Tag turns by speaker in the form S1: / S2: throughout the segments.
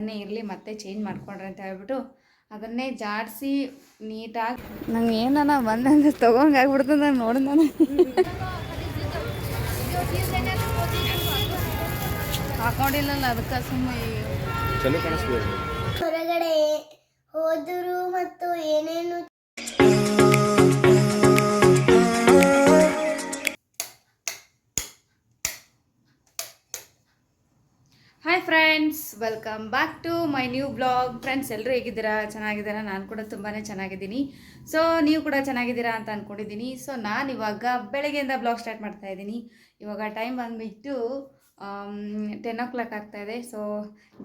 S1: ಅದನ್ನೇ ಇರಲಿ ಮತ್ತೆ ಚೇಂಜ್ ಮಾಡ್ಕೊಂಡ್ರೆ ಅಂತ ಹೇಳ್ಬಿಟ್ಟು ಅದನ್ನೇ ಜಾಡಿಸಿ ನೀಟಾಗಿ ನಂಗೆ ಏನನ ಬಂದಂದ್ರೆ ತೊಗೊಂಗಾಗ್ಬಿಡ್ತದೆ ನಾನು ನೋಡಿ ನಾನು. ಹಾಕೊಂಡಿಲ್ಲಲ್ಲ ಅದಕ್ಕೆ ಸುಮ್ಮನೆ
S2: ಹೊರಗಡೆ ಹೋದರು ಮತ್ತು ಏನೇನು
S1: hi friends welcome back to my new blog friends ಎಲ್ಲರೂ ಹೇಗಿದ್ದೀರಾ? ಚೆನ್ನಾಗಿದ್ದೀರಾ? ನಾನು ಕೂಡ ತುಂಬಾ ಚೆನ್ನಾಗಿದ್ದೀನಿ. ಸೊ ನೀವು ಕೂಡ ಚೆನ್ನಾಗಿದ್ದೀರಾ ಅಂತ ಅಂದ್ಕೊಂಡಿದ್ದೀನಿ ಸೊ ನಾನು ಇವಾಗ ಬೆಳಗ್ಗೆಯಿಂದ ಬ್ಲಾಗ್ ಸ್ಟಾರ್ಟ್ ಮಾಡ್ತಾ ಇದ್ದೀನಿ. ಇವಾಗ ಟೈಮ್ ಬಂದುಬಿಟ್ಟು ಟೆನ್ ಓ ಕ್ಲಾಕ್ ಆಗ್ತಾಯಿದೆ ಸೊ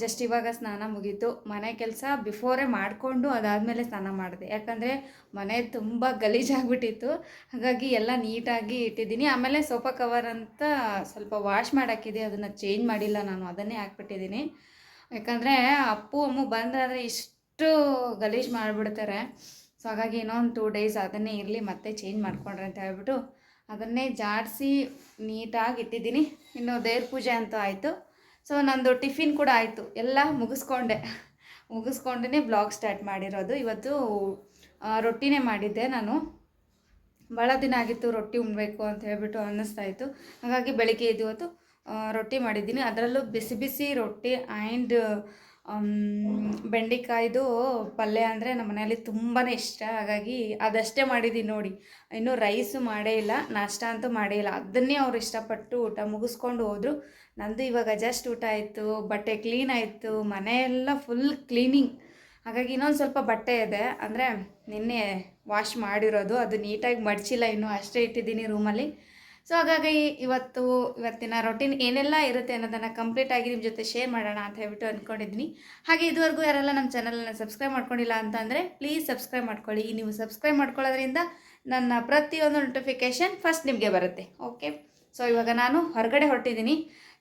S1: ಜಸ್ಟ್ ಇವಾಗ ಸ್ನಾನ ಮುಗೀತು. ಮನೆ ಕೆಲಸ ಬಿಫೋರೇ ಮಾಡಿಕೊಂಡು ಅದಾದಮೇಲೆ ಸ್ನಾನ ಮಾಡಿದೆ. ಯಾಕಂದರೆ ಮನೆ ತುಂಬ ಗಲೀಜಾಗ್ಬಿಟ್ಟಿತ್ತು. ಹಾಗಾಗಿ ಎಲ್ಲ ನೀಟಾಗಿ ಇಟ್ಟಿದ್ದೀನಿ. ಆಮೇಲೆ ಸೋಫಾ ಕವರ್ ಅಂತ ಸ್ವಲ್ಪ ವಾಶ್ ಮಾಡಾಕಿದೆ. ಅದನ್ನು ಚೇಂಜ್ ಮಾಡಿಲ್ಲ ನಾನು. ಅದನ್ನೇ ಹಾಕ್ಬಿಟ್ಟಿದ್ದೀನಿ. ಯಾಕಂದರೆ ಅಪ್ಪು, ಅಮ್ಮು ಬಂದರೆ ಇಷ್ಟು ಗಲೀಜು ಮಾಡಿಬಿಡ್ತಾರೆ. ಸೊ ಹಾಗಾಗಿ ಇನ್ನೊಂದು ಟೂ ಡೇಸ್ ಅದನ್ನೇ ಇರಲಿ, ಮತ್ತೆ ಚೇಂಜ್ ಮಾಡ್ಕೊಂಡ್ರೆ ಅಂತ ಹೇಳ್ಬಿಟ್ಟು ಅದನ್ನೇ ಜಾಡಿಸಿ ನೀಟಾಗಿ ಇಟ್ಟಿದ್ದೀನಿ. ಇನ್ನು ದೇವ್ರ ಪೂಜೆ ಅಂತೂ ಆಯಿತು. ಸೊ ನಂದು ಟಿಫಿನ್ ಕೂಡ ಆಯಿತು. ಎಲ್ಲ ಮುಗಿಸ್ಕೊಂಡೆ. ಮುಗಿಸ್ಕೊಂಡೇ ಬ್ಲಾಗ್ ಸ್ಟಾರ್ಟ್ ಮಾಡಿರೋದು. ಇವತ್ತು ರೊಟ್ಟಿನೇ ಮಾಡಿದ್ದೆ ನಾನು. ಭಾಳ ದಿನ ಆಗಿತ್ತು ರೊಟ್ಟಿ ಉಣ್ಬೇಕು ಅಂತ ಹೇಳ್ಬಿಟ್ಟು ಅನ್ನಿಸ್ತಾ ಇತ್ತು. ಹಾಗಾಗಿ ಬೆಳಿಗ್ಗೆ ಇದ್ದು ಇವತ್ತು ರೊಟ್ಟಿ ಮಾಡಿದ್ದೀನಿ. ಅದರಲ್ಲೂ ಬಿಸಿ ಬಿಸಿ ರೊಟ್ಟಿ ಆ್ಯಂಡ್ ಬೆಂಡೆಕಾಯ್ದು ಪಲ್ಯ ಅಂದರೆ ನಮ್ಮ ಮನೆಯಲ್ಲಿ ತುಂಬಾ ಇಷ್ಟ. ಹಾಗಾಗಿ ಅದಷ್ಟೇ ಮಾಡಿದ್ದೀನಿ ನೋಡಿ. ಇನ್ನೂ ರೈಸು ಮಾಡೇ ಇಲ್ಲ, ನಾಷ್ಟ ಅಂತೂ ಮಾಡೇ ಇಲ್ಲ. ಅದನ್ನೇ ಅವ್ರು ಇಷ್ಟಪಟ್ಟು ಊಟ ಮುಗಿಸ್ಕೊಂಡು ಹೋದರು. ನಂದು ಇವಾಗ ಜಸ್ಟ್ ಊಟ ಆಯಿತು, ಬಟ್ಟೆ ಕ್ಲೀನ್ ಆಯಿತು, ಮನೆಯೆಲ್ಲ ಫುಲ್ ಕ್ಲೀನಿಂಗ್ ಹಾಗಾಗಿ ಇನ್ನೊಂದು ಸ್ವಲ್ಪ ಬಟ್ಟೆ ಇದೆ. ಅಂದರೆ ನಿನ್ನೆ ವಾಶ್ ಮಾಡಿರೋದು, ಅದು ನೀಟಾಗಿ ಮಡಚಿಲ್ಲ, ಇನ್ನೂ ಅಷ್ಟೇ ಇಟ್ಟಿದ್ದೀನಿ ರೂಮಲ್ಲಿ ಸೊ ಹಾಗಾಗಿ ಇವತ್ತು, ಇವತ್ತಿನ ರೊಟೀನ್ ಏನೆಲ್ಲ ಇರುತ್ತೆ ಅನ್ನೋದನ್ನು ಕಂಪ್ಲೀಟಾಗಿ ನಿಮ್ಮ ಜೊತೆ ಶೇರ್ ಮಾಡೋಣ ಅಂತ ಹೇಳ್ಬಿಟ್ಟು ಅಂದ್ಕೊಂಡಿದ್ದೀನಿ ಹಾಗೆ ಇದುವರೆಗೂ ಯಾರೆಲ್ಲ ನಮ್ಮ ಚಾನಲನ್ನು ಸಬ್ಸ್ಕ್ರೈಬ್ ಮಾಡ್ಕೊಂಡಿಲ್ಲ ಅಂತಂದರೆ ಪ್ಲೀಸ್ ಸಬ್ಸ್ಕ್ರೈಬ್ ಮಾಡ್ಕೊಳ್ಳಿ. ನೀವು ಸಬ್ಸ್ಕ್ರೈಬ್ ಮಾಡ್ಕೊಳ್ಳೋದ್ರಿಂದ ನನ್ನ ಪ್ರತಿಯೊಂದು ನೋಟಿಫಿಕೇಷನ್ ಫಸ್ಟ್ ನಿಮಗೆ ಬರುತ್ತೆ. ಓಕೆ ಸೊ ಇವಾಗ ನಾನು ಹೊರಗಡೆ ಹೊರಟಿದ್ದೀನಿ.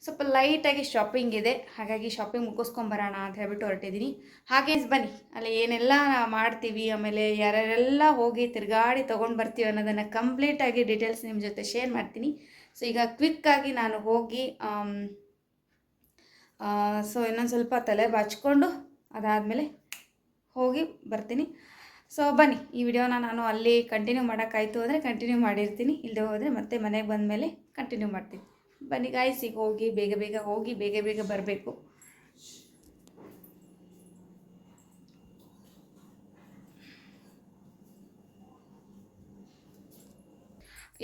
S1: ಸ್ವಲ್ಪ ಲೈಟಾಗಿ ಶಾಪಿಂಗ್ ಇದೆ. ಹಾಗಾಗಿ ಶಾಪಿಂಗ್ ಮುಗಿಸ್ಕೊಂಬರೋಣ ಅಂತ ಹೇಳ್ಬಿಟ್ಟು ಹೊರಟಿದ್ದೀನಿ. ಹಾಗೆ ಬನ್ನಿ. ಅಲ್ಲಿ ಏನೆಲ್ಲ ಮಾಡ್ತೀವಿ, ಆಮೇಲೆ ಯಾರ್ಯಾರೆಲ್ಲ ಹೋಗಿ ತಿರುಗಾಡಿ ತೊಗೊಂಡು ಬರ್ತೀವಿ ಅನ್ನೋದನ್ನು ಕಂಪ್ಲೀಟಾಗಿ ಡೀಟೇಲ್ಸ್ ನಿಮ್ಮ ಜೊತೆ ಶೇರ್ ಮಾಡ್ತೀನಿ. ಸೊ ಈಗ ಕ್ವಿಕ್ಕಾಗಿ ನಾನು ಹೋಗಿ ಸೊ ಇನ್ನೊಂದು ಸ್ವಲ್ಪ ತಲೆ ಬಾಚ್ಕೊಂಡು ಅದಾದಮೇಲೆ ಹೋಗಿ ಬರ್ತೀನಿ. ಸೊ ಬನ್ನಿ, ಈ ವಿಡಿಯೋನ ನಾನು ಅಲ್ಲಿ ಕಂಟಿನ್ಯೂ ಮಾಡೋಕ್ಕಾಯ್ತು ಅಂದರೆ ಕಂಟಿನ್ಯೂ ಮಾಡಿರ್ತೀನಿ. ಇಲ್ಲದೆ ಹೋದರೆ ಮತ್ತೆ ಮನೆಗೆ ಬಂದ ಮೇಲೆ ಕಂಟಿನ್ಯೂ ಮಾಡ್ತೀನಿ. ಬನ್ನಿ ಗಾಯ್ಸ್ ಈಗ ಹೋಗಿ, ಬೇಗ ಬೇಗ ಹೋಗಿ, ಬೇಗ ಬೇಗ ಬರಬೇಕು.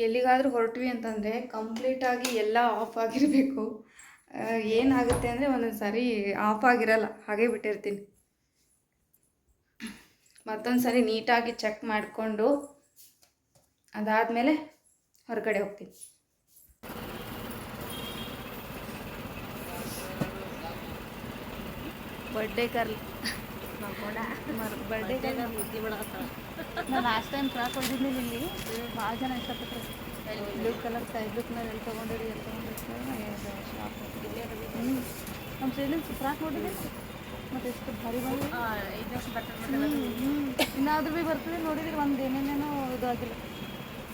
S1: ಎಲ್ಲಿಗಾದರೂ ಹೊರಟ್ವಿ ಅಂತಂದರೆ ಕಂಪ್ಲೀಟಾಗಿ ಎಲ್ಲ ಆಫ್ ಆಗಿರಬೇಕು. ಏನಾಗುತ್ತೆ ಅಂದರೆ ಒಂದೊಂದು ಸಾರಿ ಆಫ್ ಆಗಿರಲ್ಲ, ಹಾಗೆ ಬಿಟ್ಟಿರ್ತೀನಿ. ಮತ್ತೊಂದು ಸರಿ ನೀಟಾಗಿ ಚೆಕ್ ಮಾಡಿಕೊಂಡು ಅದಾದಮೇಲೆ ಹೊರಗಡೆ ಹೋಗ್ತೀನಿ. ಬರ್ಡೇ ಕರ್ಲ್ ಬರ್ಡೇ ನಾನು ಲಾಸ್ಟ್ ಟೈಮ್ ಫ್ರಾಕ್ ಹೊಡೆದಿದ್ದೀನಿ ಇಲ್ಲಿ. ಭಾಳ ಜನ ಇಷ್ಟಪಟ್ಟರು blue colour side blue colour ಎಲ್ಲಿ ತೊಗೊಂಡಿರಿ ಎಲ್ಲಿ ತೊಗೊಂಡಿರ್ತಾರೆ ಶಾಪ್ ನಮ್ಮ ಫ್ರಾಕ್ ನೋಡಿದ್ದೀನಿ ಮತ್ತೆ ಎಷ್ಟು ಭಾರಿ ಬಂದು ಇನ್ನಾದ್ರೂ ಭೀ ಬರ್ತದೆ ನೋಡಿದ್ರೆ ಒಂದು ಏನೇನೇನೋ ಇದಾಗಿಲ್ಲ.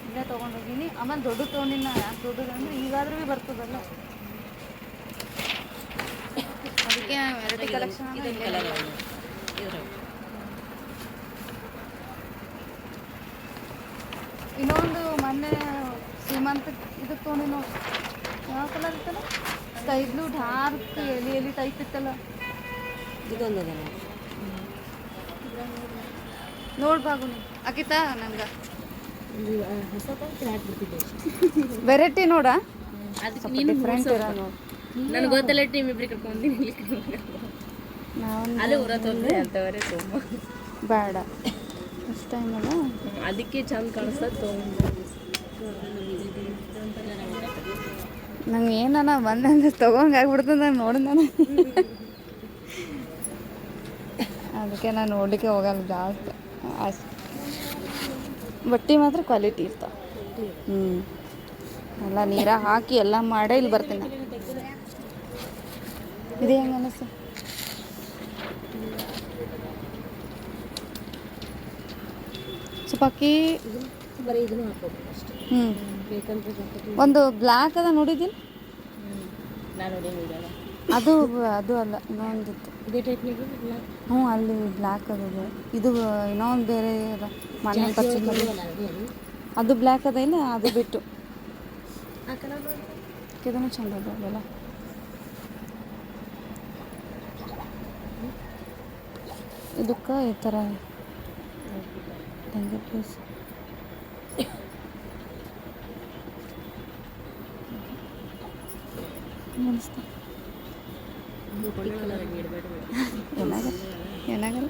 S1: ಇಲ್ಲೇ ತೊಗೊಂಡೋಗಿನಿ. ಆಮೇಲೆ ದೊಡ್ಡ ತೊಗೊಂಡಿನ ಯಾಕೆ ದೊಡ್ಡದು ಅಂದ್ರೆ ಈಗಾದ್ರೂ ಭೀ ಬರ್ತದಲ್ಲ. ಅದಕ್ಕೆ ವೆರೈಟಿ ಕಲೆಕ್ಷನ್ ಇನ್ನೊಂದು ಮೊನ್ನೆ ಸೀಮಂತ ಇದಕ್ಕೆ ತೊಗೊಂಡಿ ನೋಡಿ ಯಾವ ಕಲರ್ ಇತ್ತಲ್ಲ? ಸ್ಕೈ ಬ್ಲೂ ಡಾರ್ಕ್ ಎಲಿ ಎಲಿ ಟೈಪ್ ಇತ್ತಲ್ಲ.
S3: ಇದೊಂದು
S1: ನೋಡ್ಬಾಗು ನೀ ಆಕಿತಾ ನಂಗೆ.
S3: ಹೊಸ ಪ್ಯಾಂಟ್ ಹಾಕ್ಬಿಡ್ತಿದ್ದೆ
S1: ವೆರೈಟಿ ನೋಡ.
S3: ಅದಕ್ಕೆ ನೀನು
S1: ಡಿಫ್ರೆಂಟ್ ಇರೋ ನೋಡು.
S3: ನನಗೆ ಗೊತ್ತಲ್ಲ ಟೀಮ್ ಇಬ್ಬರಿಗೆ ಕರ್ಕೊಂಡ್ಬಂದಿನಿ ಇಲ್ಲಿ
S1: ನಾವು
S3: ಅಲ್ಲೇ ಊರ ತೊಂದರೆ ಅಂತವರೇ ತುಂಬ
S1: ಬೇಡ. ಫಸ್ಟ್ ಟೈಮ್ ಅಲ್ಲ?
S3: ಅದಕ್ಕೆ ಚಂದ ಕಾಣಿಸ್ತದೆ ತೊಗೊಂಡು
S1: ನಂಗೆ ಏನನ ಬಂದಂದ್ರೆ ತೊಗೊಂಗಾಗ್ಬಿಡ್ತದೆ ನಾನು ನೋಡಿ ನಾನು. ಅದಕ್ಕೆ ನಾನು ನೋಡಲಿಕ್ಕೆ ಹೋಗಲ್ಲ ಜಾಸ್ತಿ. ಅಷ್ಟು. ಬಟ್ಟೆ ಮಾತ್ರ ಕ್ವಾಲಿಟಿ ಇರ್ತಾವೆ ಹ್ಞೂ ಎಲ್ಲ ನೀರ ಹಾಕಿ ಎಲ್ಲ ಮಾಡೇ ಇಲ್ಲಿ ಬರ್ತೀನಿ. ಇದು ಹೆಂಗೆ ಅನಿಸ್ತು? ಸ್ವಲ್ಪ ಅಕ್ಕಿ ಹ್ಞೂ
S3: ಬೇಕಂದ್ರೆ
S1: ಒಂದು ಬ್ಲ್ಯಾಕ್ ಅದ ನೋಡಿದ್ದೀನಿ. ಅದು ಅದು ಅಲ್ಲ ಇನ್ನೊಂದಿತ್ತು.
S3: ಇದೇ ಟೈಪ್ನಾಗ
S1: ಹ್ಞೂ ಅಲ್ಲಿ ಬ್ಲ್ಯಾಕ್ ಅದ ಇದು. ಇನ್ನೊಂದು ಬೇರೆ ಅದ ಮನೆ ಪರ್ಚೇಸ್ ಮಾಡಿ. ಅದು ಬ್ಲ್ಯಾಕ್ ಅದ ಇಲ್ಲ? ಅದು ಬಿಟ್ಟು. ಇದನ್ನು ಚಂದ ಅದ ಅವೆಲ್ಲ ಇದಕ್ಕೆ ಈ ಥರ ಹೆಂಗೆ ಪ್ಲೀಸ್ ಅನಿಸ್ತಾ ಏನಾಗಲ್ಲ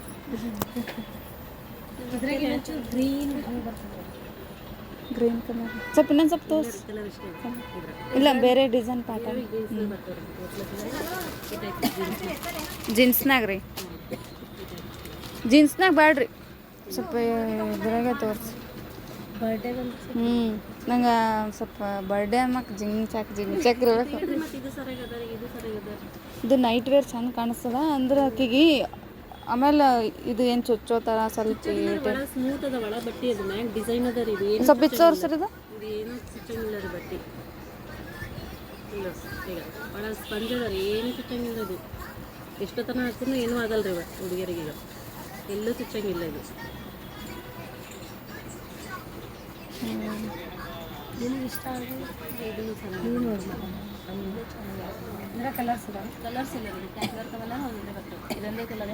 S3: ಗ್ರೀನ್
S1: ಕಲರ್ ಸ್ವಲ್ಪ ಇನ್ನೊಂದು ಸ್ವಲ್ಪ ತೋರ್ಸ್. ಇಲ್ಲ ಬೇರೆ ಡಿಸೈನ್ ಪ್ಯಾಟರ್ನ್ ಜೀನ್ಸ್ನಾಗ ರೀ ಜೀನ್ಸ್ನಾಗ ಬ್ಯಾಡ್ರಿ ಸ್ವಲ್ಪ ಇದ್ರಾಗೆ ತೋರಿಸಿ ಹ್ಞೂ ನಂಗೆ ಸ್ವಲ್ಪ ಬರ್ಡೇ ಅನ್ನಕ್ಕೆ ಜಿಂಗ್ ಚಾಕ್ ಜಿಂಗ್ ಚಾಕ್ ಇರಬೇಕು
S3: ಇದು
S1: ನೈಟ್ ವೇರ್ ಚಂದ ಕಾಣಿಸ್ತದ. ಅಂದ್ರೆ ಆಕಿಗೆ ಆಮೇಲೆ ಇದು ಏನು ಚೊಚ್ಚೋತರ ಸ್ವಲ್ಪ
S3: ಒಳ ಸ್ಮೂತ್ ಅದ ಒಳ ಬಟ್ಟೆ ಅದು ಮ್ಯಾಗ ಡಿಸೈನ್ ಅದ ರೀ ಇದು
S1: ಸ್ವಲ್ಪ ಇದು ತೋರಿಸ್ರಿ ಇದು.
S3: ಏನು ಚುಚ್ಚಂಗಿಲ್ಲ ರೀ ಬಟ್ಟಿ. ಇಲ್ಲ ಈಗ ಒಳ ಸ್ಪಂಜ್ ಅದ ರೀ ಏನು ಚುಚ್ಚಂಗಿಲ್ಲ ಇದು. ಎಷ್ಟೊತ್ತನ ಹಾಕಿದ್ರು ಏನೂ ಆಗಲ್ಲ ರೀ ಹುಡುಗಿಯರಿಗೆ ಈಗ. ಎಲ್ಲೂ ಚುಚ್ಚಂಗಿಲ್ಲ ಇದು. ನಿನಗೆ ಇಷ್ಟ ಆಗಿದೆ ಕಲರ್ಸ್ ಇಲ್ಲ ಕಲರ್ಸ್ ಇಲ್ಲ ಇದೆ ಬರ್ತದೆ ಇದೊಂದೇ ಕಲರ್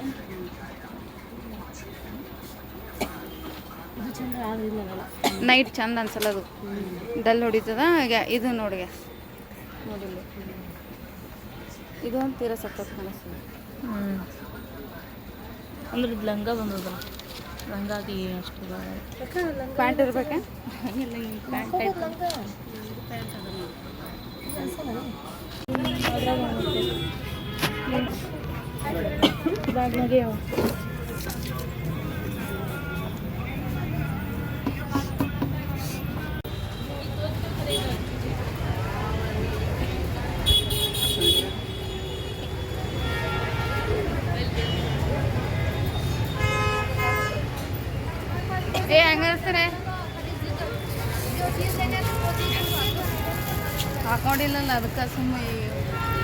S3: ಇದು ಆಗಲಿಲ್ಲ
S1: ನೈಟ್ ಚಂದ ಅನ್ಸಲ್ಲ ಅದು. ಡಲ್ ಹೊಡಿತದ? ಇದು ನೋಡಿಗೆ. ನೋಡಿಲ್ಲ. ಇದು ತೀರ ಕಾಣಿಸ್ತದೆ.
S3: ಅಂದ್ರೆ ಇದು ಲಂಗ ಬಂದದ. ಲಂಗಾಗಿ ಅಷ್ಟು
S1: ಪ್ಯಾಂಟ್ ಇರ್ಬೇಕಾ?
S3: ಪ್ಯಾಂಟ್ ಟೈಪ್
S1: ಬ್ಯಾಗ್ನಾಗೆ ಯಾವ ಏ ಹಂಗರ್ಸ್ತಾರೆ ಹಾಕೊಂಡಿಲ್ಲಲ್ಲ ಅದಕ್ಕೆ ಸುಮ್ಮನೆ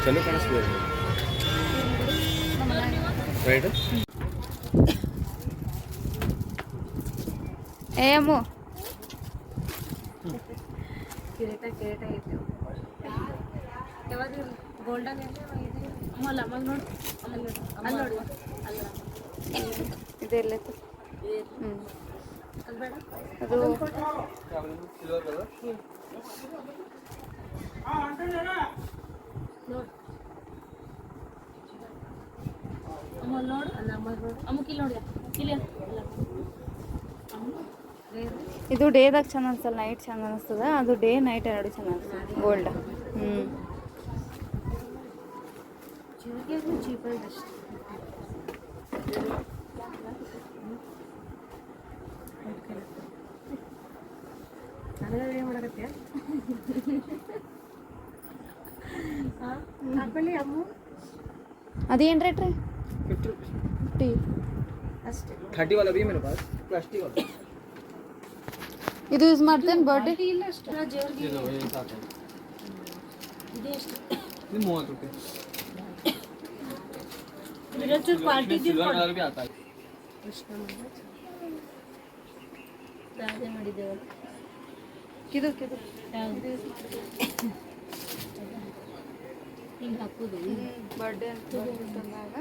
S4: ಚಲೋ ಕಾಣಿಸ್ಬೋದು ರೈಟ್
S1: ಏ ಅಮ್ಮು
S3: ಕಿರೀಟ ಕಿರೀಟ ಐತೆ ಯಾವಾಗ ಗೋಲ್ಡನ್ ಅಲ್ಲ ಅವಾಗ ನೋಡು ಅಲ್ಲಿ ಅಲ್ಲಿ ನೋಡಿ ಅಲ್ಲ
S1: ಇದೆಲ್ಲ ಹ್ಞೂ
S3: ಅದು
S1: ಇದು ಡೇದಾಗ ಚೆಂದ ಅನ್ಸಲ್ಲ, ನೈಟ್ ಚೆಂದ ಅನಿಸ್ತದ, ಅದು ಡೇ, ನೈಟ್ ಎರಡು ಚಂದ ಅನಿಸ್ತದೆ, ಗೋಲ್ಡ್. ಹ್ಞೂ
S3: ಆಮೇಲೆ ವಿಡಿಯೋ ಮಾಡಕತ್ತೀಯ ಆಮೇಲೆ ಅಮ್ಮು
S1: ಅದೇನು ರೇಟ್ ರೀ ಫಿಫ್ಟಿ
S3: ಫಿಫ್ಟಿ
S4: ಅಷ್ಟೇ ಥರ್ಟಿ ವಾಲ ಬಿ ಮೇರೆ ಪಾಸ್ ಪ್ಲಾಸ್ಟಿಕ್ ವಾಲ
S1: ಇದು ಯೂಸ್ ಮಾಡ್ತೇನೆ ಬರ್ಡೇ
S3: ಇಲ್ಲ ಅಷ್ಟು ಇದು ಎಷ್ಟು
S4: ಇದು ಮೂವತ್ತು ರೂಪಾಯಿ
S3: ಇದರಚೂರು ಕ್ವಾಲಿಟಿ
S4: ಇದ್ದೀನಿ
S3: ಅಷ್ಟೇ ಮಾಡಿದ್ದೇವಲ್ಲ
S1: ಕಿದು ಕಿದು
S3: ಹಿಂಗೆ ಹಾಕೋದು
S1: ಬರ್ಡೇ ಅಂತ ತಂದಾಗ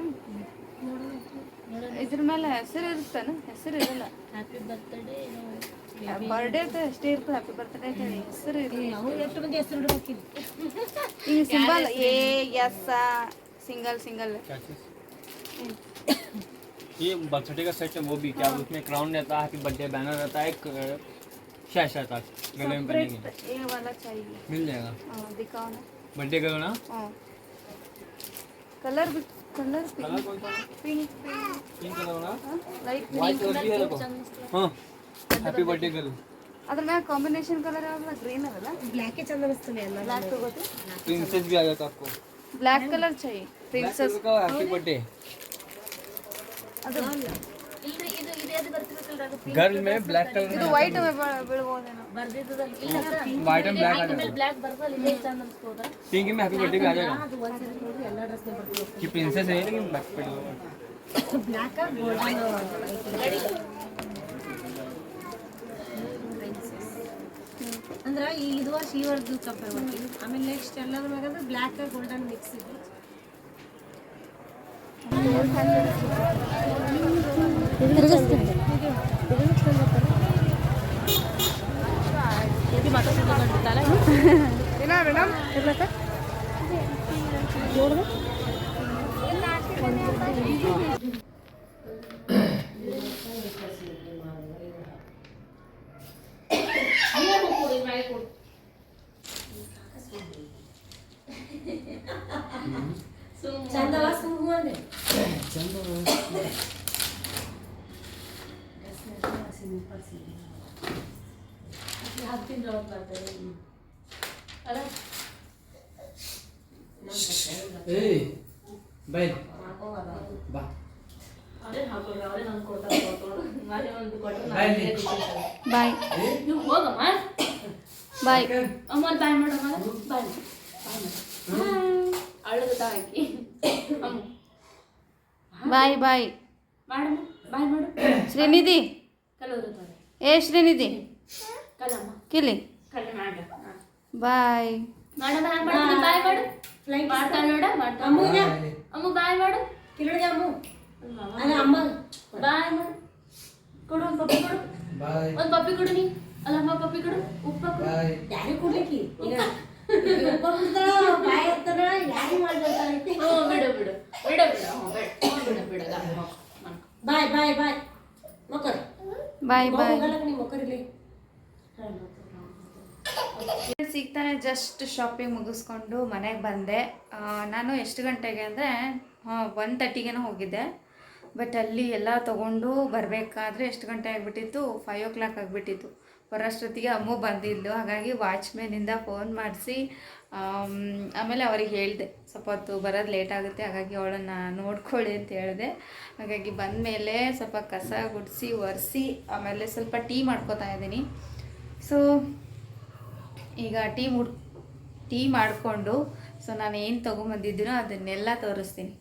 S1: ಇದ್ರ ಮೇಲೆ ಹೆಸರು ಇರ್ತಾನೆ ಹೆಸರು ಇರಲ್ಲ
S3: ಹ್ಯಾಪಿ ಬರ್ತ್ಡೇ
S1: ಬರ್ಡೇ ಅಂತ ಅಷ್ಟೇ ಇರ್ತದೆ ಹ್ಯಾಪಿ ಬರ್ತ್ಡೇ ಅಂತ ಹೇಳಿ ಹೆಸರು ಇರಲ್ಲ
S3: ನಾವು ಎಷ್ಟು ಮಂದಿ ಹೆಸರು ಇಡಬೇಕಿದ್ದು
S1: ಈಗ symbol A S single single
S4: क्या चीज़ ये बर्थडे का सेट है वो भी क्या उसमें क्राउन रहता है हैप्पी बर्थडे बैनर रहता है एक शैश रहता है गले में पहनने के लिए।
S1: ये वाला चाहिए
S4: मिल जाएगा
S1: हाँ दिखाओ ना
S4: बर्थडे करो ना
S1: हाँ कलर भी कलर
S4: कलर कौन सा
S1: पिंक पिंक
S4: पिंक कलर ना
S1: लाइट
S4: व्हाइट कलर भी है देखो हाँ हैप्पी बर्थडे करो
S1: ಅದ್ರ ಮ್ಯಾಗ ಕಾಂಬಿನೇಷನ್ ಕಲರ್ ಯಾವ್ದಲ್ಲ ಗ್ರೀನ್ ಅದಲ್ಲ
S3: ಬ್ಲ್ಯಾಕೆ ಚಂದ ಅನಿಸ್ತದೆ ಎಲ್ಲ
S1: ಬ್ಲ್ಯಾಕ್ ತಗೋತಿ
S4: प्रिंसेस भी आ जाता है आपको
S1: ಬ್ಲ್ಯಾಕ್ ಕಲರ್ चाहिए
S4: Black
S1: ಪ್ರಿನ್ಸಸ್
S4: कलर का हैप्पी बर्थडे
S1: ಅದು
S4: गर्ल में ब्लैक कलर
S1: ಇದು ವೈಟ್ ಬೀಳ್ಬೋದೇನೋ
S4: वाइट एंड ब्लैक आ जाएगा
S3: ಬ್ಲ್ಯಾಕ್ ಬರ್ತಲ್ಲ ಇದೇ ಚಂದ ಅನ್ಸ್ಬೋದ
S4: पिंक में हैप्पी बर्थडे भी आ जाएगा
S3: ಅದು ಒಂದ್ ಸರಿ ನೋಡ್ರಿ ಎಲ್ಲ ಡ್ರೆಸ್ ಬರ್ತೀವಿ
S4: कि प्रिंसेस है लेकिन ब्लैक पे
S3: ಬ್ಲ್ಯಾಕ್ ಗೋಲ್ಡನ್ ಅಂದ್ರ ಈ ಇದು ಶೀವರ್ದು ಕಂಪೇರ್ ಮಾಡ್ತೀವಿ ಆಮೇಲೆ ನೆಕ್ಸ್ಟ್ ಎಲ್ಲದ್ರ ಮ್ಯಾಗಂದ್ರೆ ಬ್ಲ್ಯಾಕ್ ಗೋಲ್ಡನ್ ಮಿಕ್ಸ್ ಇದೆ ಇದು ಮತ್ತೆ ಬಂದಿತ್ತಲ್ಲ ಚಂದವ ಸುಮ್ಮನೆ ಅಂದೆ ಹಾಕ್ತೀನಿ ಅವತ್ತು ಬರ್ತದೆ ಅಲ್ಲ
S5: ಏಯ್ ಬೈ ಬಾ
S3: ಅವರೇ ಹಾಕೊಳ್ಳಿ ಅವರೇ ನಂಗೆ ಕೊಡ್ತಾರೆ ಕೊಟ್ಟೋಡು ಮನೆ ಒಂದು ಕೊಟ್ಟು
S5: ಬಾಯ್
S3: ನಾನು
S5: ಇಲ್ಲಿ.
S1: ಬಾಯ್
S3: ನೀವು ಹೋಗಮ್ಮ
S1: ಬಾಯ್
S3: ಅಮ್ಮ ಬಾಯ್ ಮಾಡಮ್ಮ ಬಾಯ್ ಅಳ್ಳದ ಹಾಕಿ ಅಮ್ಮ
S1: ಬಾಯ್ ಬಾಯ್
S3: ಮಾಡಮ್ಮ ಬಾಯ್ ಮಾಡು
S1: ಶ್ರೀನಿಧಿ
S3: ಕಲೋದು
S1: ಏ ಶ್ರೀನಿಧಿ
S3: ಕಲಮ್ಮ
S1: ಕಿಲಿ
S3: ಕಲೆ ಮಾಡ
S1: ಬಾಯ್
S3: ಮಾಡಮ್ಮ ಹ್ಯಾಂಗ ಮಾಡ್ತೀನಿ ಬಾಯ್ ಮಾಡು ಮಾಡ್ತಾ ನೋಡ ಮಾಡ್ತಾ ಅಮ್ಮ ಬಾಯ್ ಮಾಡು ಕಿರಡಿಗೆ ಅಮ್ಮ ಅಲ್ಲ ಅಮ್ಮ ಬಾಯ್ ಮಾಡು ಕೊಡು ಒಂದು ಪಪ್ಪಿ ಕೊಡು
S5: ಬಾಯ್
S3: ಒಂದು ಪಪ್ಪಿ ಕೊಡು ನೀ ಅಲ್ಲ ಅಮ್ಮ ಪಪ್ಪಿ ಕೊಡು. ಉಪ್ಪ ಯಾರಿಗೆ ಕೊಡ್ಲಿಕ್ಕೆ ಈಗ ಬಾಯ್ ಇರ್ತಾರ ಯಾರಿಗೆ ಮಾಡ್ಬೇಕಾರೆ ಹ್ಞೂ ಬಿಡು ಬಿಡು. ಬಿಡು ಬಿಡು. ಹ್ಞೂ ಬಿಡು. ಹ್ಞೂ ಬಿಡು ಬಿಡು. ಬಾಯ್ ಬಾಯ್ ಬಾಯ್. ಮಕ್ಕಳು.
S1: ಬಾಯ್ ಬಾಯ್.
S3: ನೀವು ಮಕ್ಕಳಿಲ್ಲಿ
S1: ಸಿಗ್ತಾನೆ ಜಸ್ಟ್ ಶಾಪಿಂಗ್ ಮುಗಿಸ್ಕೊಂಡು ಮನೆಗೆ ಬಂದೆ. ನಾನು ಎಷ್ಟು ಗಂಟೆಗೆ ಅಂದರೆ ಒನ್ ತರ್ಟಿಗೇನೋ ಹೋಗಿದ್ದೆ. ಬಟ್ ಅಲ್ಲಿ ಎಲ್ಲ ತಗೊಂಡು ಬರಬೇಕಾದ್ರೆ ಎಷ್ಟು ಗಂಟೆ ಆಗಿಬಿಟ್ಟಿತ್ತು? ಫೈವ್ ಓ ಕ್ಲಾಕ್ ಆಗಿಬಿಟ್ಟಿತ್ತು. ಬರೋಷ್ಟೊತ್ತಿಗೆ ಅಮ್ಮು ಬಂದಿದ್ಲು. ಹಾಗಾಗಿ ವಾಚ್ಮ್ಯಾನಿಂದ ಫೋನ್ ಮಾಡಿಸಿ ಆಮೇಲೆ ಅವ್ರಿಗೆ ಹೇಳಿದೆ, ಸ್ವಲ್ಪ ಹೊತ್ತು ಬರೋದು ಲೇಟ್ ಆಗುತ್ತೆ, ಹಾಗಾಗಿ ಅವಳನ್ನು ನೋಡ್ಕೊಳ್ಳಿ ಅಂತ ಹೇಳಿದೆ. ಹಾಗಾಗಿ ಬಂದ ಮೇಲೆ ಸ್ವಲ್ಪ ಕಸ ಗುಡಿಸಿ, ಒರೆಸಿ, ಆಮೇಲೆ ಸ್ವಲ್ಪ ಟೀ ಮಾಡ್ಕೋತಾ ಇದ್ದೀನಿ. ಸೊ, ಈಗ ಟೀ ಮುಡ್, ಟೀ ಮಾಡಿಕೊಂಡು, ಸೊ ನಾನು ಏನು ತೊಗೊಂಬಂದಿದ್ದೀನೋ ಅದನ್ನೆಲ್ಲ ತೋರಿಸ್ತೀನಿ.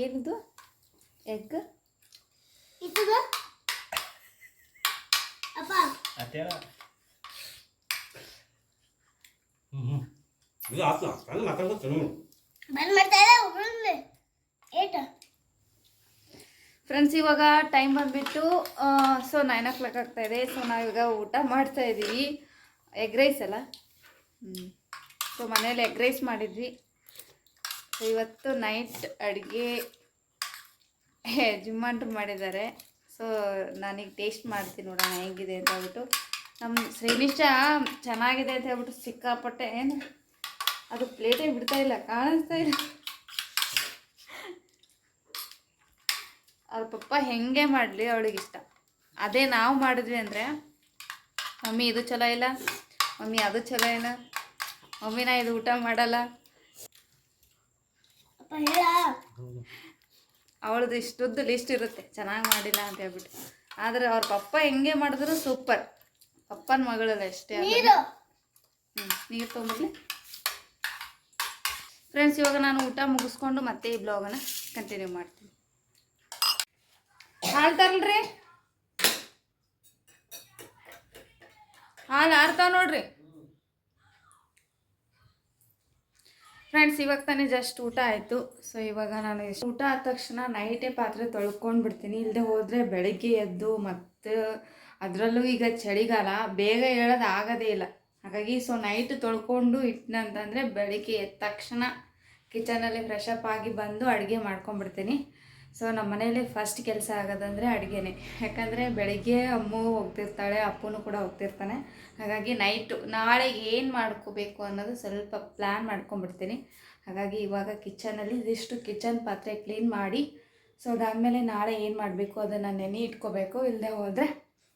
S1: ಏನಿದು? ಎಗ್
S2: ಅಪ್ಪ.
S6: ಇದು ಅಲ್ಲಿ
S2: ಬಂದ್ ಒಬ್ಬರಲ್ಲೇ ಏಟ?
S1: ಫ್ರೆಂಡ್ಸ್ ಇವಾಗ ಟೈಮ್ ಬಂದ್ಬಿಟ್ಟು ಸೊ ನೈನ್ ಓ ಕ್ಲಾಕ್ ಆಗ್ತಾ ಇದೆ. ಸೊ ನಾವೀಗ ಊಟ ಮಾಡ್ತಾ ಇದ್ದೀವಿ ಎಗ್ ರೈಸ್ ಅಲ್ಲ? ಹ್ಞೂ ಸೊ ಮನೇಲಿ ಎಗ್ ರೈಸ್ ಮಾಡಿದ್ವಿ. ಇವತ್ತು ನೈಟ್ ಅಡುಗೆ ಜುಮ್ಮಂಟು ಮಾಡಿದ್ದಾರೆ. ಸೊ ನಾನೀಗ ಟೇಸ್ಟ್ ಮಾಡ್ತೀನಿ ನೋಡೋಣ ಹೇಗಿದೆ ಅಂತ ಹೇಳ್ಬಿಟ್ಟು. ನಮ್ಮ ಶ್ರೀನಿಷ್ಠ ಚೆನ್ನಾಗಿದೆ ಅಂತ ಹೇಳ್ಬಿಟ್ಟು ಸಿಕ್ಕಾಪಟ್ಟೆ, ಏನು, ಅದು ಪ್ಲೇಟೇ ಬಿಡ್ತಾ ಇಲ್ಲ, ಕಾಣಿಸ್ತಾ ಇಲ್ಲ. ಅವ್ರ ಪಪ್ಪ ಹೆಂಗೆ ಮಾಡಲಿ ಅವಳಿಗೆ ಇಷ್ಟ. ಅದೇ ನಾವು ಮಾಡಿದ್ವಿ ಅಂದರೆ, ಮಮ್ಮಿ, ಇದು ಚಲೋ ಇಲ್ಲ. ಮಮ್ಮಿ, ಅದು ಚಲೋ ಇಲ್ಲ. ಮಮ್ಮಿ ಇದು ಊಟ ಮಾಡಲ್ಲ. ಅವಳದು ಇಷ್ಟುದ್ದು ಲಿಸ್ಟ್ ಇರುತ್ತೆ. ಚೆನ್ನಾಗಿ ಮಾಡಿಲ್ಲ ಅಂತ ಹೇಳ್ಬಿಟ್ಟು. ಆದರೆ ಅವ್ರ ಪಪ್ಪ ಹೆಂಗೆ ಮಾಡಿದ್ರು ಸೂಪರ್ ಪಪ್ಪನ ಮಗಳಲ್ಲ ಅಷ್ಟೇ
S2: ನೀರು.
S1: ಹ್ಞೂ ನೀರು ತೊಗೊಂಬರ್ಲಿ ಫ್ರೆಂಡ್ಸ್ ಇವಾಗ ನಾನು ಊಟ ಮುಗಿಸ್ಕೊಂಡು ಮತ್ತೆ ಈ ಬ್ಲಾಗನ್ನು ಕಂಟಿನ್ಯೂ ಮಾಡ್ತೀನಿ. ಹಾಲು ತರಲ್ರಿ. ಹಾಲು ಆರ್ತಾವ ನೋಡ್ರಿ. ಫ್ರೆಂಡ್ಸ್ ಇವಾಗ ತಾನೇ ಜಸ್ಟ್ ಊಟ ಆಯಿತು. ಸೊ ಇವಾಗ ನಾನು ಊಟ ಆದ ತಕ್ಷಣ ನೈಟೇ ಪಾತ್ರೆ ತೊಳ್ಕೊಂಡು ಬಿಡ್ತೀನಿ. ಇಲ್ಲದೆ ಹೋದರೆ ಬೆಳಗ್ಗೆ ಎದ್ದು ಮತ್ತು ಅದರಲ್ಲೂ ಈಗ ಚಳಿಗಾಲ. ಬೇಗ ಹೇಳೋದು ಆಗೋದೇ ಇಲ್ಲ. ಹಾಗಾಗಿ ಸೊ ನೈಟ್ ತೊಳ್ಕೊಂಡು ಇಟ್ಟನಂತಂದರೆ ಬೆಳಗ್ಗೆ ಎದ್ದ ತಕ್ಷಣ ಕಿಚನಲ್ಲಿ ಫ್ರೆಶ್ ಅಪ್ ಆಗಿ ಬಂದು ಅಡುಗೆ ಮಾಡ್ಕೊಂಡ್ಬಿಡ್ತೀನಿ. ಸೊ ನಮ್ಮ ಮನೇಲಿ ಫಸ್ಟ್ ಕೆಲಸ ಆಗೋದಂದರೆ ಅಡುಗೆನೇ. ಯಾಕಂದರೆ ಬೆಳಿಗ್ಗೆ ಅಮ್ಮು ಹೋಗ್ತಿರ್ತಾಳೆ, ಅಪ್ಪನೂ ಕೂಡ ಹೋಗ್ತಿರ್ತಾನೆ. ಹಾಗಾಗಿ ನೈಟು ನಾಳೆ ಏನು ಮಾಡ್ಕೋಬೇಕು ಅನ್ನೋದು ಸ್ವಲ್ಪ ಪ್ಲ್ಯಾನ್ ಮಾಡ್ಕೊಂಡ್ಬಿಡ್ತೀನಿ. ಹಾಗಾಗಿ ಇವಾಗ ಕಿಚನಲ್ಲಿ ಇದಿಷ್ಟು ಕಿಚನ್ ಪಾತ್ರೆ ಕ್ಲೀನ್ ಮಾಡಿ ಸೊ ಅದಾದಮೇಲೆ ನಾಳೆ ಏನು ಮಾಡಬೇಕು ಅದನ್ನು ನೆನೆ ಇಟ್ಕೋಬೇಕು. ಇಲ್ಲದೆ ಹೋದರೆ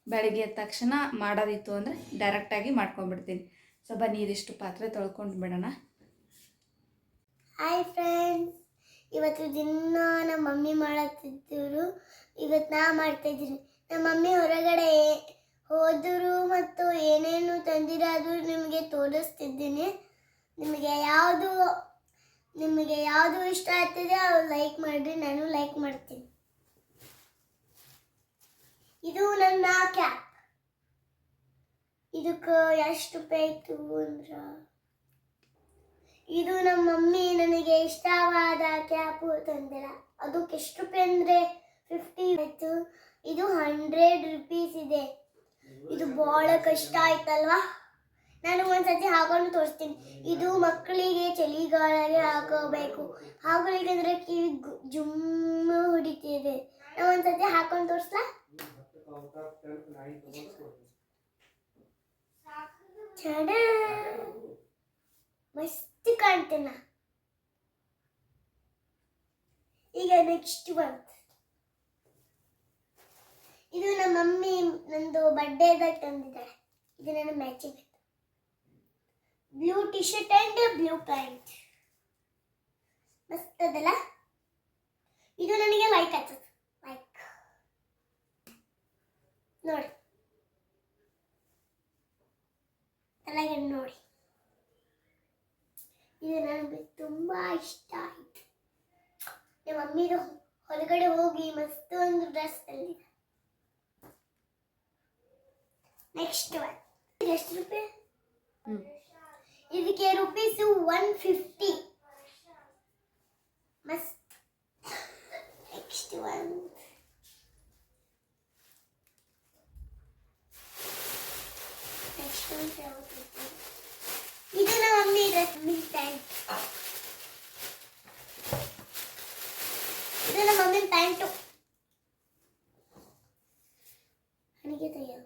S1: ಬೆಳಗ್ಗೆ ಎದ್ದ ತಕ್ಷಣ ಮಾಡೋದಿತ್ತು ಅಂದರೆ ಡೈರೆಕ್ಟಾಗಿ ಮಾಡ್ಕೊಂಡ್ಬಿಡ್ತೀನಿ. ಸೊ ಬನ್ನಿ ಇದಿಷ್ಟು ಪಾತ್ರೆ ತೊಳ್ಕೊಂಡು ಬಿಡೋಣ.
S2: ಹಾಯ್ ಫ್ರೆಂಡ್ಸ್ ಇವತ್ತು ದಿನ ನಮ್ಮ ಮಮ್ಮಿ ಮಾಡತ್ತಿದ್ದರು ಇವತ್ತು ನಾ ಮಾಡ್ತಾ ಇದ್ದೀನಿ. ನಮ್ಮ ಮಮ್ಮಿ ಹೊರಗಡೆ ಹೋದರು ಮತ್ತು ಏನೇನು ತಂದಿರಾದರೂ ನಿಮಗೆ ತೋರಿಸ್ತಿದ್ದೀನಿ. ನಿಮಗೆ ಯಾವುದು ನಿಮಗೆ ಯಾವುದು ಇಷ್ಟ ಆಗ್ತಿದೆ ಅವ್ರು ಲೈಕ್ ಮಾಡಿರಿ, ನಾನು ಲೈಕ್ ಮಾಡ್ತೀನಿ. ಇದು ನನ್ನ ಕ್ಯಾಪ್. ಇದಕ್ಕೆ ಎಷ್ಟು ರೂಪಾಯಿ ಆಯಿತು ಅಂದ್ರೆ ಇದು ನಮ್ಮ ಮಮ್ಮಿ ನನಗೆ ಇಷ್ಟವಾದ ಕ್ಯಾಪು ತಂದಿರ ಅದಕ್ಕೆ ಎಷ್ಟು ರೂಪಾಯಿ ಅಂದರೆ ಫಿಫ್ಟಿ ಆಯಿತು. ಇದು ಹಂಡ್ರೆಡ್ ರುಪೀಸ್ ಇದೆ. ಇದು ಭಾಳ ಕಷ್ಟ ಆಯ್ತಲ್ವಾ? ನಾನು ಒಂದ್ಸತಿ ಹಾಕೊಂಡು ತೋರಿಸ್ತೀನಿ. ಇದು ಮಕ್ಕಳಿಗೆ ಚಳಿಗಾಲಕ್ಕೆ ಹಾಕೋಬೇಕು. ಹಾಕೊಳಿಗಂದ್ರೆ ಕಿವಿ ಜುಮ್ಮ ಹೊಡಿತಿದೆ. ನಾನು ಒಂದ್ಸತಿ ಹಾಕೊಂಡು ತೋರಿಸ್ಲಾ? ಚಡ! ಮಸ್ತ್. ಕಾಣ್ತೇನ. ಈಗ ನೆಕ್ಸ್ಟ್ ಬಂತು ಇದು ನಮ್ಮ ಮಮ್ಮಿ ನಂದು ಬರ್ಡೇದಾಗ ತಂದಿದ್ದಾಳೆ ಇದು ನನ್ನ matching blue T shirt and blue pant ಮಸ್ತ್ ಅದಲ್ಲ? ಇದು ನನಗೆ ಲೈಕ್ ಆಗ್ತದೆ ಲೈಕ್ ನೋಡಿ. ಕೆಳಗೆ ನೋಡಿ. ಇದು ನನಗೆ ತುಂಬ ಇಷ್ಟ ಆಯಿತು. ನಮ್ಮ ಮಮ್ಮಿದು ಹೊರಗಡೆ ಹೋಗಿ ಮಸ್ತ್ ಒಂದು ಡ್ರೆಸ್ ಅಲ್ಲಿ ನೆಕ್ಸ್ಟ್ ಒನ್ ಎಷ್ಟು ರೂಪಾಯಿ. ಇದಕ್ಕೆ ರುಪೀಸು ಒನ್ ಫಿಫ್ಟಿ ಮಸ್ತ್. ನೆಕ್ಸ್ಟ್ ಒನ್ ನೆಕ್ಸ್ಟ್ ಒನ್ ಇದು ನಮ್ಮ ಮಮ್ಮಿ ಡ್ರೆಸ್ ಮಿಲ್ ಪ್ಯಾಂಟ್ ಇದು ನಮ್ಮ ಮಮ್ಮಿ ಪ್ಯಾಂಟು. ನನಗೆ ತೆಗೆಯೋದು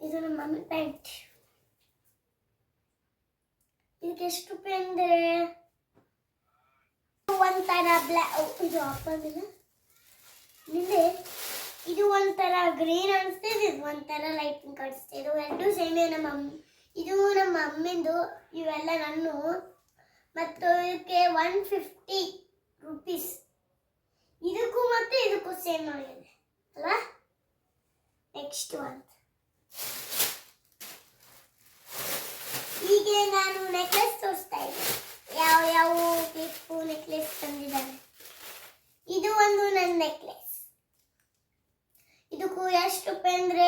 S2: ಇದು ನಮ್ಮ ಮಮ್ಮಿ ಪ್ಯಾಂಟ್. ಇದಕ್ಕೆ ಎಷ್ಟು ರೂಪಾಯಿ ಅಂದರೆ? ಒಂಥರ ಬ್ಲಾ ಇದು ಹಾಕೋದಿಲ್ಲ ನಿಂದೆ ಇದು ಒಂಥರ ಗ್ರೀನ್ ಅನಿಸ್ತಿದೆ, ಇದು ಒಂಥರ ಲೈಟ್ ಪಿಂಕ್ ಅನಿಸ್ತಿದೆ ಇದು ಎರಡು ಸೇಮೆ ನಮ್ಮ ಅಮ್ಮ ಇದು ನಮ್ಮ ಅಮ್ಮಿಂದು, ಇವೆಲ್ಲ ನನ್ನ. ಮತ್ತು ಇದಕ್ಕೆ ಒನ್ ಫಿಫ್ಟಿ ರುಪೀಸ್ ಇದಕ್ಕೂ ಮತ್ತು ಇದಕ್ಕೂ ಸೇಮ್ ಆಗಿದೆ, ಅಲ್ಲ? ನೆಕ್ಸ್ಟ್ ಒನ್ ಹೀಗೆ ನಾನು ನೆಕ್ಲೆಸ್ ತೋರಿಸ್ತಾ ಇದ್ದೆ. ಯಾವ ಯಾವ ಕ್ಲಿಪ್ಪು ನೆಕ್ಲೆಸ್ ತಂದಿದ್ದಾರೆ ಇದು ಒಂದು ನನ್ನ ನೆಕ್ಲೆಸ್ ಇದಕ್ಕೂ ಎಷ್ಟು ರೂಪಾಯಿ ಅಂದರೆ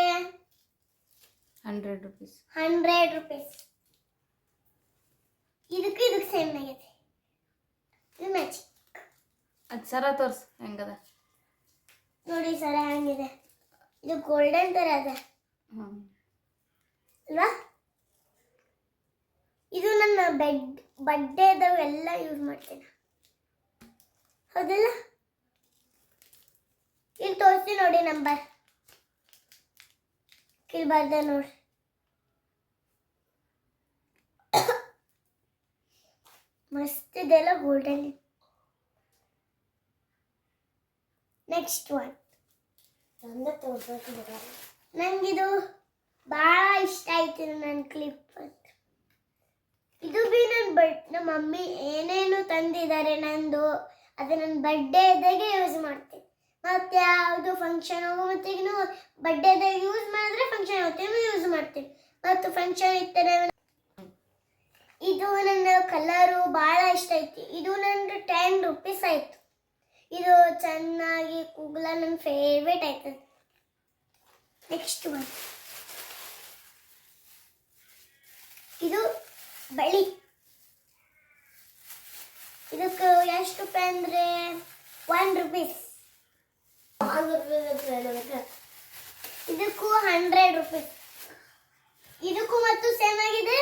S1: ಹಂಡ್ರೆಡ್ ರುಪೀಸ್
S2: ಹಂಡ್ರೆಡ್ ರುಪೀಸ್ ಇದಕ್ಕೆ ಇದಕ್ಕೆ ಸೇಮ್ ಆಗೈತೆ. ಇದು ಮ್ಯಾಚಿಂಗ್
S1: ಅದು ಸರ ತೋರ್ಸು ಹೆಂಗದ?
S2: ನೋಡಿ ಸರ ಹೆಂಗಿದೆ. ಇದು ಗೋಲ್ಡನ್ ಥರ ಅದ
S1: ಹ್ಞೂ
S2: ಅಲ್ವಾ? ಇದು ನನ್ನ ಬೆಡ್ ಬಡ್ಡೆದವು ಎಲ್ಲ ಯೂಸ್ ಮಾಡ್ತೀನಿ. ಹೌದಲ್ಲ? ಇಲ್ಲಿ ತೋರಿಸ್ತೀನಿ ನೋಡಿ ನಂಬರ್ ಇಲ್ಲಿ ಬರ್ದೆ ನೋಡಿ ಮಸ್ತ್ ಇದೆಲ್ಲ ಗೋಲ್ಡನ್ ನೆಕ್ಸ್ಟ್ ಒನ್ ನಂಗಿದು ಭಾಳ ಇಷ್ಟ ಆಯ್ತು ನನ್ನ ಕ್ಲಿಪ್ ಅಂತ. ಇದು ಬಿ ನನ್ನ ಬಟ್ ನಮ್ಮ ಮಮ್ಮಿ ಏನೇನು ತಂದಿದ್ದಾರೆ ನಂದು. ಅದು ನನ್ನ ಬರ್ಡೇ ಇದ್ದಾಗೆ ಯೂಸ್ ಮಾಡ್ತೀನಿ. ಮತ್ತೆ ಯಾವುದು ಫಂಕ್ಷನ್ ಹೋಗೋ ಈಗ ಬರ್ಡೇದಾಗ ಯೂಸ್ ಮಾಡಿದ್ರೆ ಫಂಕ್ಷನ್ ಆಗುತ್ತೆ ಯೂಸ್ ಮಾಡ್ತೀನಿ. ಮತ್ತು ಫಂಕ್ಷನ್ ಇರ್ತಾರೆ ಇದು ನನ್ನ ಕಲರು ಭಾಳ ಇಷ್ಟ ಐತಿ. ಇದು ನಂದು ಟೆನ್ ರುಪೀಸ್ ಆಯಿತು. ಇದು ಚೆನ್ನಾಗಿ ಕೂಗ್ಲ ನನ್ನ ಫೇವ್ರೇಟ್ ಆಯ್ತದೆ. ನೆಕ್ಸ್ಟ್ ಒನ್ ಇದು ಬಳಿ ಇದಕ್ಕೆ ಎಷ್ಟು ರೂಪಾಯಿ ಅಂದರೆ ಒನ್ ರುಪೀಸ್ ಇದಕ್ಕೂ ಹಂಡ್ರೆಡ್ ರುಪೀಸ್ ಇದಕ್ಕೂ ಮತ್ತು ಸೇಮ್ ಆಗಿದೆ.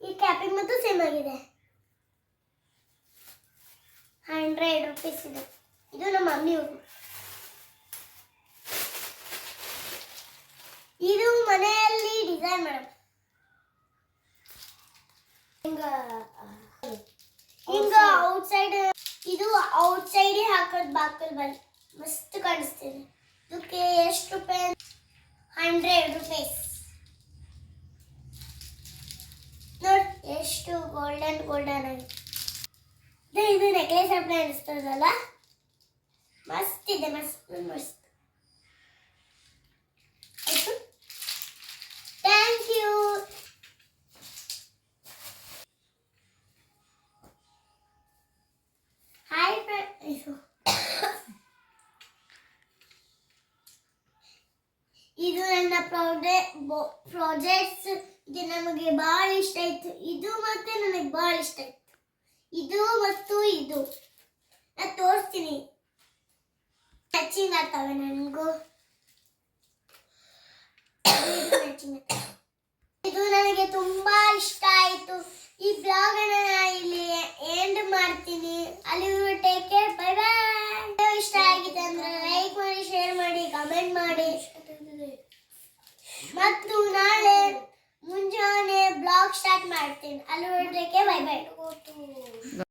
S2: ಈ ಕ್ಯಾಪಿಂಗ್ ಮತ್ತು ಸೇಮ್ ಆಗಿದೆ. ಹಂಡ್ರೆಡ್ ರುಪೀಸ್ ಇದೆ. ಇದು ನಮ್ಮ ಮಮ್ಮಿ ಇದು ಮನೆಯಲ್ಲಿ ಡಿಸೈನ್ ಮೇಡಮ್ ಹಿಂಗ ಔಟ್ಸೈಡ್ ಇದು ಔಟ್ಸೈಡ್ ಹಾಕೋದು ಬಾಕಲ್ ಬಲ್ ಮಸ್ತ್ ಕಾಣಿಸ್ತಿದೆ. ಇದಕ್ಕೆ ಎಷ್ಟು ರೂಪಾಯಿ? Hundred rupees. ಎಷ್ಟು ಗೋಲ್ಡನ್ ಗೋಲ್ಡನ್ ಆಗಿದೆ. ಇದು ನೆಕ್ಲೆಸ್ ಅಪ್ಲೈ ಅನಿಸ್ತದಲ್ಲ ಮಸ್ತ್ ಇದೆ ಮಸ್ತ್ ಮಸ್ತ್. ಇದು ನನ್ನ ಪ್ರಾಡೆ ಪ್ರಾಜೆಕ್ಟ್ಸ್ ಇದು ನಮಗೆ ಭಾಳ ಇಷ್ಟ ಆಯಿತು. ಇದು ಮತ್ತೆ ನನಗೆ ಭಾಳ ಇಷ್ಟ ಆಯಿತು. ಇದು ಮತ್ತು ಇದು. ನಾನು ತೋರಿಸ್ತೀನಿ. ಟಚಿಂಗ್ ಆಗ್ತವೆ ನನಗೂ. ಇದು ನನಗೆ ತುಂಬ ಇಷ್ಟ ಆಯಿತು. ಈ ಬ್ಲಾಗ್ ಇಲ್ಲಿ ಎಂಡ್ ಮಾಡ್ತೀನಿ. ಅಲ್ಲಿ ಟೇಕ್ ಕೇರ್ ಬೈ ಬೈ ಇಷ್ಟ ಆಗಿದೆ ಅಂದ್ರೆ ಲೈಕ್ ಮಾಡಿ ಶೇರ್ ಮಾಡಿ ಕಮೆಂಟ್ ಮಾಡಿ. ಮತ್ತು ನಾಳೆ ಮುಂಜಾನೆ ಬ್ಲಾಗ್ ಸ್ಟಾರ್ಟ್ ಮಾಡ್ತೀನಿ. ಅಲ್ಲಿ ಟೇಕ್ ಬೈ ಬೈ